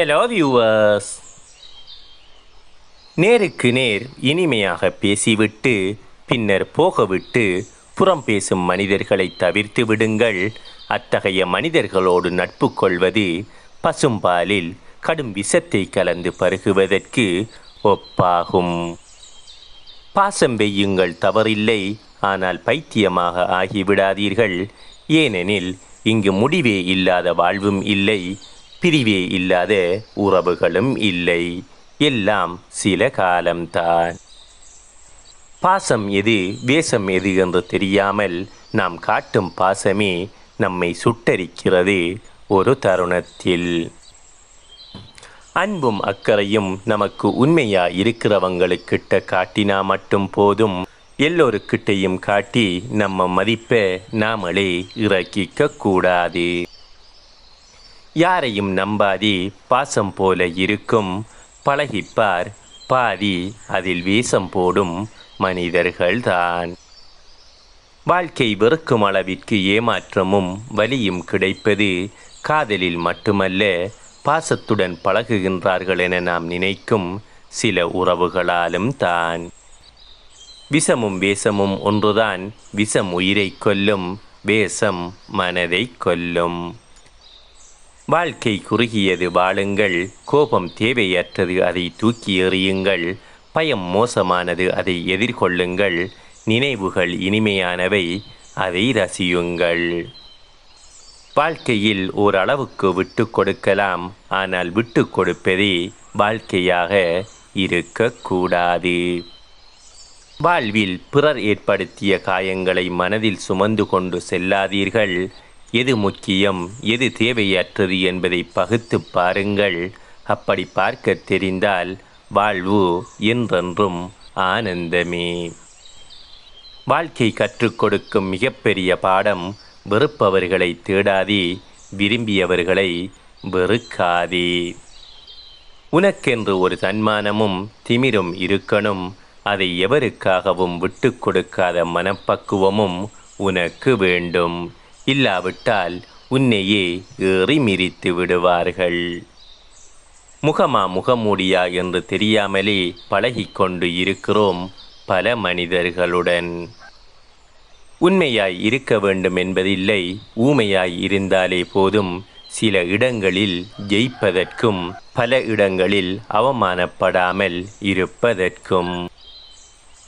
Hello viewers நேருக்கு நேர் இனிமையாக பேசிவிட்டு பின்னர் போகவிட்டு புறம் பேசும் மனிதர்களை தவிர்த்து விடுங்கள். அத்தகைய மனிதர்களோடு நட்பு கொள்வது பசும்பாலில் கடும் விஷத்தை கலந்து பருகுவதற்கு ஒப்பாகும். பாசம் வெய்யுங்கள் தவறில்லை ஆனால் பைத்தியமாக ஆகிவிடாதீர்கள். ஏனெனில் இங்கு முடிவே இல்லாத வாழ்வும் இல்லை பிரிவே இல்லாத உறவுகளும் இல்லை. எல்லாம் சில காலம்தான். பாசம் எது வேஷம் எது என்று தெரியாமல் நாம் காட்டும் பாசமே நம்மை சுட்டரிக்கிறது ஒரு தருணத்தில். அன்பும் அக்கறையும் நமக்கு உண்மையா இருக்கிறவங்களுக்கிட்ட காட்டினா மட்டும் போதும். எல்லோருக்கிட்டையும் காட்டி நம்ம மதிப்பை நாமளே இறக்கிக்க கூடாது. யாரையும் நம்பாதே பாசம் போல இருக்கும். பழகிப்பார் பாதி அதில் வேஷம் போடும் மனிதர்கள்தான். வாழ்க்கை வெறுக்கும் அளவிற்கு ஏமாற்றமும் வலியும் கிடைப்பது காதலில் மட்டுமல்ல பாசத்துடன் பழகுகின்றார்கள் என நாம் நினைக்கும் சில உறவுகளாலும் தான். விஷமும் வேஷமும் ஒன்றுதான் விஷம் உயிரை கொல்லும் வேஷம் மனதை கொல்லும். வாழ்க்கை குறுகியது வாழுங்கள். கோபம் தேவையற்றது அதை தூக்கி எறியுங்கள். பயம் மோசமானது அதை எதிர்கொள்ளுங்கள். நினைவுகள் இனிமையானவை அதை ரசியுங்கள். வாழ்க்கையில் ஓரளவுக்கு விட்டு கொடுக்கலாம் ஆனால் விட்டு கொடுப்பதே வாழ்க்கையாக இருக்கக்கூடாது. வாழ்வில் பிறர் ஏற்படுத்திய காயங்களை மனதில் சுமந்து கொண்டு செல்லாதீர்கள். எது முக்கியம் எது தேவையற்றது என்பதை பகுத்து பாருங்கள். அப்படி பார்க்க தெரிந்தால் வாழ்வு என்றென்றும் ஆனந்தமே. வாழ்க்கை கற்றுக் கொடுக்கும் மிகப்பெரிய பாடம் வெறுப்பவர்களை தேடாதே விரும்பியவர்களை வெறுக்காதே. உனக்கென்று ஒரு தன்மானமும் திமிரும் இருக்கணும். அதை எவருக்காகவும் விட்டு கொடுக்காத மனப்பக்குவமும் உனக்கு வேண்டும். இல்லாவிட்டால் உன்னையே ஏறி மிரித்து விடுவார்கள். முகமா முகமூடியா என்று தெரியாமலே பழகிக்கொண்டு இருக்கிறோம் பல மனிதர்களுடன். உண்மையாய் இருக்க வேண்டும் என்பதில்லை ஊமையாய் இருந்தாலே போதும் சில இடங்களில் ஜெயிப்பதற்கும் பல இடங்களில் அவமானப்படாமல் இருப்பதற்கும்.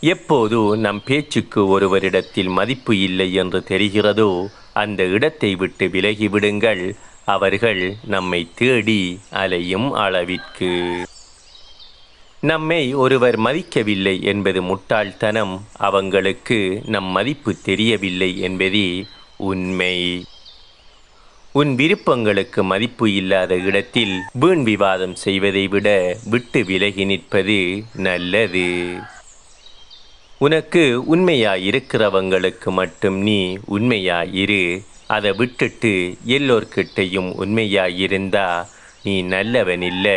எப்போது நம் பேச்சுக்கு ஒருவரிடத்தில் மதிப்பு இல்லை என்று தெரிகிறதோ அந்த இடத்தை விட்டு விலகிவிடுங்கள். அவர்கள் நம்மை தேடி அலையும் அளவிற்கு. நம்மை ஒருவர் மதிக்கவில்லை என்பது முட்டாள்தனம். அவங்களுக்கு நம் மதிப்பு தெரியவில்லை என்பதே உண்மை. உன் விருப்பங்களுக்கு மதிப்பு இல்லாத இடத்தில் வீண் விவாதம் செய்வதை விட விட்டு விலகி நிற்பது நல்லது. உனக்கு உண்மையாயிருக்கிறவங்களுக்கு மட்டும் நீ உண்மையாயிரு. அதை விட்டுட்டு எல்லோர்கிட்டையும் உண்மையாயிருந்தா நீ நல்லவன் இல்லை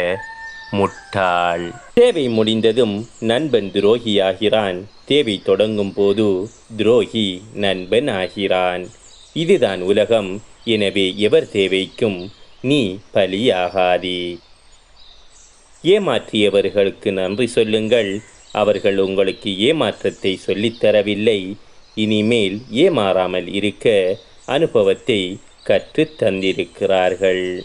முட்டாள். தேவை முடிந்ததும் நண்பன் துரோகியாகிறான். தேவை தொடங்கும் போது துரோகி நண்பன் ஆகிறான். இதுதான் உலகம். எனவே எவர் தேவைக்கும் நீ பலியாகாதே. ஏமாற்றியவர்களுக்கு நன்றி சொல்லுங்கள். அவர்கள் உங்களுக்கு ஏமாற்றத்தை சொல்லித்தரவில்லை இனிமேல் ஏமாறாமல் இருக்க அனுபவத்தை கற்றுத் தந்திருக்கிறார்கள்.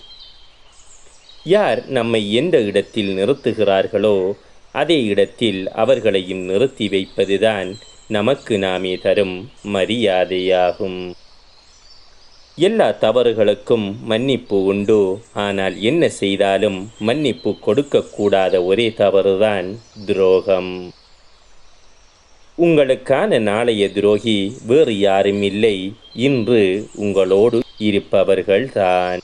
யார் நம்மை எந்த இடத்தில் நிறுத்துகிறார்களோ அதே இடத்தில் அவர்களையும் நிறுத்தி வைப்பதுதான் நமக்கு நாமே தரும் மரியாதையாகும். எல்லா தவறுகளுக்கும் மன்னிப்பு உண்டு. ஆனால் என்ன செய்தாலும் மன்னிப்பு கொடுக்கக்கூடாத ஒரே தவறுதான் துரோகம். உங்களுக்கான நாளைய துரோகி வேறு யாரும் இல்லை. இன்று உங்களோடு இருப்பவர்கள்தான்.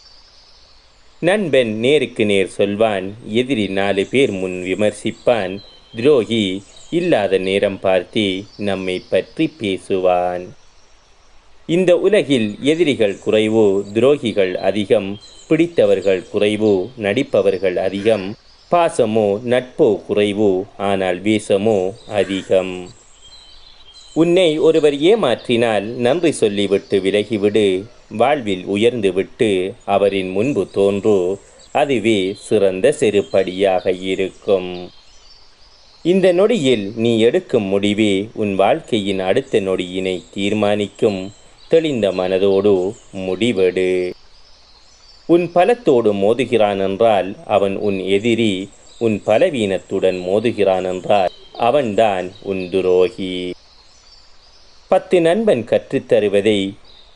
நண்பன் நேருக்கு நேர் சொல்வான் எதிரி நாலு பேர் முன் விமர்சிப்பான். துரோகி இல்லாத நேரம் பார்த்து நம்மை பற்றி பேசுவான். இந்த உலகில் எதிரிகள் குறைவு துரோகிகள் அதிகம் பிடித்தவர்கள் குறைவு நடிப்பவர்கள் அதிகம் பாசமோ நட்போ குறைவு ஆனால் வேஷமோ அதிகம். உன்னை ஒருவர் ஏமாற்றினால் நன்றி சொல்லிவிட்டு விலகிவிடு வாழ்வில் உயர்ந்துவிட்டு அவரின் முன்பு தோன்று அதுவே சிறந்த செருப்படியாக இருக்கும். இந்த நொடியில் நீ எடுக்கும் முடிவே உன் வாழ்க்கையின் அடுத்த நொடியினை தீர்மானிக்கும். தெளிந்த மனதோடு முடிவெடு. உன் பலத்தோடு மோதுகிறான் என்றால் அவன் உன் எதிரி உன் பலவீனத்துடன் மோதுகிறான் என்றால் அவன்தான் உன் துரோகி. பத்து நண்பன் கற்றுத்தருவதை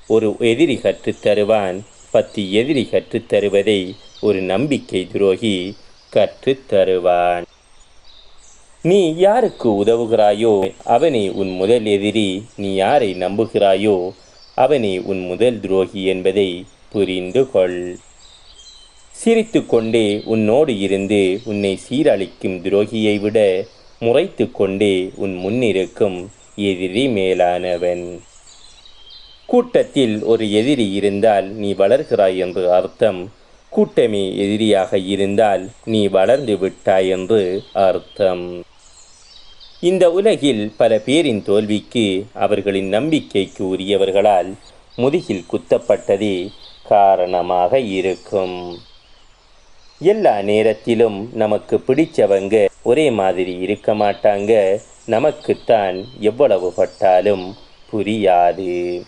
ஒரு எதிரி கற்றுத்தருவான் பத்து எதிரி கற்றுத்தருவதை ஒரு நம்பிக்கை துரோகி கற்றுத்தருவான். நீ யாருக்கு உதவுகிறாயோ அவனை உன் முதல் எதிரி நீ யாரை நம்புகிறாயோ அவனே உன் முதல் துரோகி என்பதை புரிந்து கொள். சிரித்து கொண்டே உன்னோடு இருந்து உன்னை சீரழிக்கும் துரோகியை விட முறைத்து கொண்டே உன் முன்னிருக்கும் எதிரி மேலானவன். கூட்டத்தில் ஒரு எதிரி இருந்தால் நீ வளர்கிறாய் என்று அர்த்தம். கூட்டமே எதிரியாக இருந்தால் நீ வளர்ந்து விட்டாய் என்று அர்த்தம். இந்த உலகில் பல பேரின் தோல்விக்கு அவர்களின் நம்பிக்கைக்கு உரியவர்களால் முதுகில் குத்தப்பட்டதே காரணமாக இருக்கும். எல்லா நேரத்திலும் நமக்கு பிடிச்சவங்க ஒரே மாதிரி இருக்க மாட்டாங்க. நமக்குத்தான் எவ்வளவு பட்டாலும் புரியாது.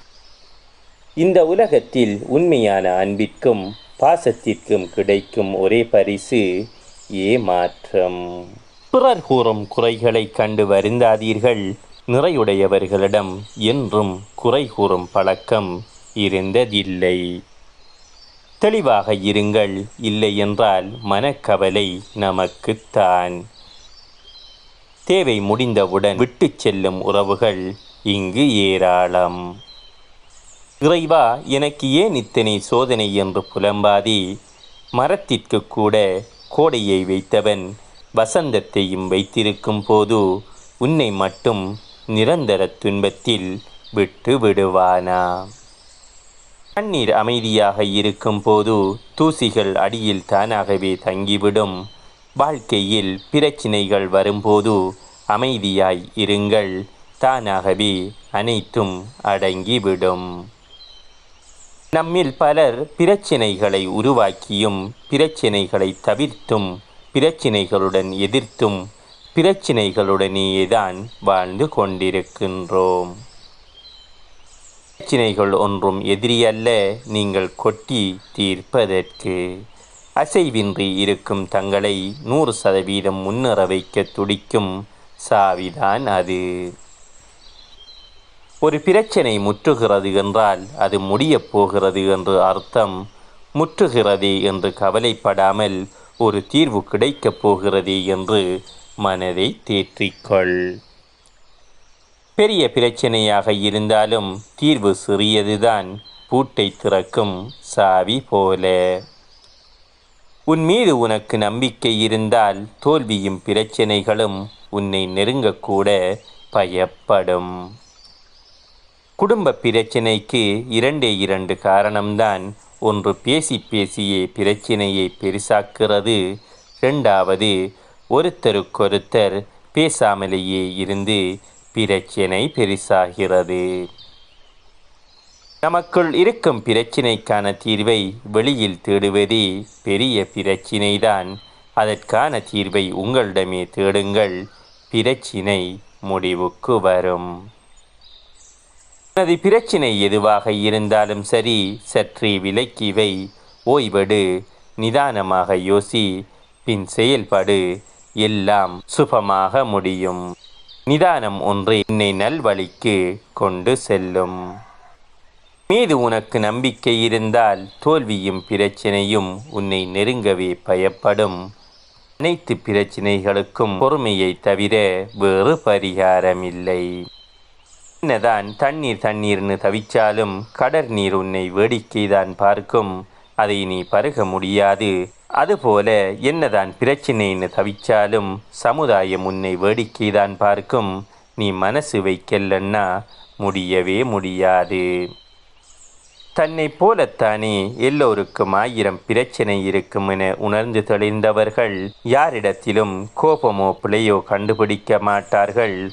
இந்த உலகத்தில் உண்மையான அன்பிற்கும் பாசத்திற்கும் கிடைக்கும் ஒரே பரிசு ஏமாற்றம். பிறர் கூறும் குறைகளை கண்டு வருந்தாதீர்கள். நிறையுடையவர்களிடம் என்றும் குறை கூறும் பழக்கம் இருந்ததில்லை. தெளிவாக இருங்கள். இல்லை என்றால் மனக்கவலை நமக்குத்தான் தேவை முடிந்தவுடன் விட்டு செல்லும் உறவுகள் இங்கு ஏராளம். இறைவா எனக்கு ஏன் இத்தனை சோதனை என்று புலம்பாதி? மரத்திற்கு கூட கோடையை வைத்தவன் வசந்தத்தையும் வைத்திருக்கும் போது உன்னை மட்டும் நிரந்தர துன்பத்தில் விட்டு விடுவானா? தண்ணீர் அமைதியாக இருக்கும் போது தூசிகள் அடியில் தானாகவே தங்கிவிடும். வாழ்க்கையில் பிரச்சினைகள் வரும்போது அமைதியாய் இருங்கள். தானாகவே அனைத்தும் அடங்கிவிடும். நம்மில் பலர் பிரச்சினைகளை உருவாக்கியும் பிரச்சினைகளை தவிர்த்தும் பிரச்சினைகளுடன் எதிர்த்தும் பிரச்சினைகளுடனேதான் வாழ்ந்து கொண்டிருக்கின்றோம். பிரச்சினைகள் ஒன்றும் எதிரியல்ல நீங்கள் கொட்டி தீர்ப்பதற்கு. அசைவின்றி இருக்கும் தங்களை நூறு சதவீதம் முன்னேற வைக்க துடிக்கும் சாவிதான் அது. ஒரு பிரச்சனை முற்றுகிறது என்றால் அது முடியப் போகிறது என்று அர்த்தம். முற்றுகிறதே என்று கவலைப்படாமல் ஒரு தீர்வு கிடைக்கப் போகிறது என்று மனதை தேற்றிக்கொள். பெரிய பிரச்சனையாக இருந்தாலும் தீர்வு சிறியதுதான். பூட்டை திறக்கும் சாவி போல. உன் மீது உனக்கு நம்பிக்கை இருந்தால் தோல்வியும் பிரச்சனைகளும் உன்னை நெருங்கக்கூட பயப்படும். குடும்ப பிரச்சனைக்கு இரண்டே இரண்டு காரணம்தான் ஒன்று பேசி பேசியே பிரச்சினையை பெரிசாக்கிறது. ரெண்டாவது ஒருத்தருக்கொருத்தர் பேசாமலேயே இருந்து பிரச்சினை பெரிசாகிறது. நமக்குள் இருக்கும் பிரச்சினைக்கான தீர்வை வெளியில் தேடுவதே பெரிய பிரச்சினைதான். அதற்கான தீர்வை உங்களிடமே தேடுங்கள். பிரச்சினை முடிவுக்கு வரும். உனது பிரச்சினை எதுவாக இருந்தாலும் சரி சற்றே விலக்கி வை. ஓய்வெடு. நிதானமாக யோசி. பின் செயல்படு. எல்லாம் சுபமாக முடியும். நிதானம் ஒன்று என்னை நல்வழிக்கு கொண்டு செல்லும். மீது உனக்கு நம்பிக்கை இருந்தால் தோல்வியும் பிரச்சனையும் உன்னை நெருங்கவே பயப்படும். அனைத்து பிரச்சினைகளுக்கும் பொறுமையை தவிர வேறு பரிகாரமில்லை. என்னதான் தண்ணீர் தண்ணீர்னு தவிச்சாலும் கடற் நீர் உன்னை வேடிக்கைதான் பார்க்கும். அதை நீ பருக முடியாது. அதுபோல என்னதான் பிரச்சினைன்னு தவிச்சாலும் சமுதாயம் உன்னை வேடிக்கைதான் பார்க்கும். நீ மனசு வைக்கலன்னா முடியவே முடியாது. தன்னை போலத்தானே எல்லோருக்கும் ஆயிரம் பிரச்சனை இருக்கும் என உணர்ந்து தெளிந்தவர்கள் யாரிடத்திலும் கோபமோ பிழையோ கண்டுபிடிக்க மாட்டார்கள்.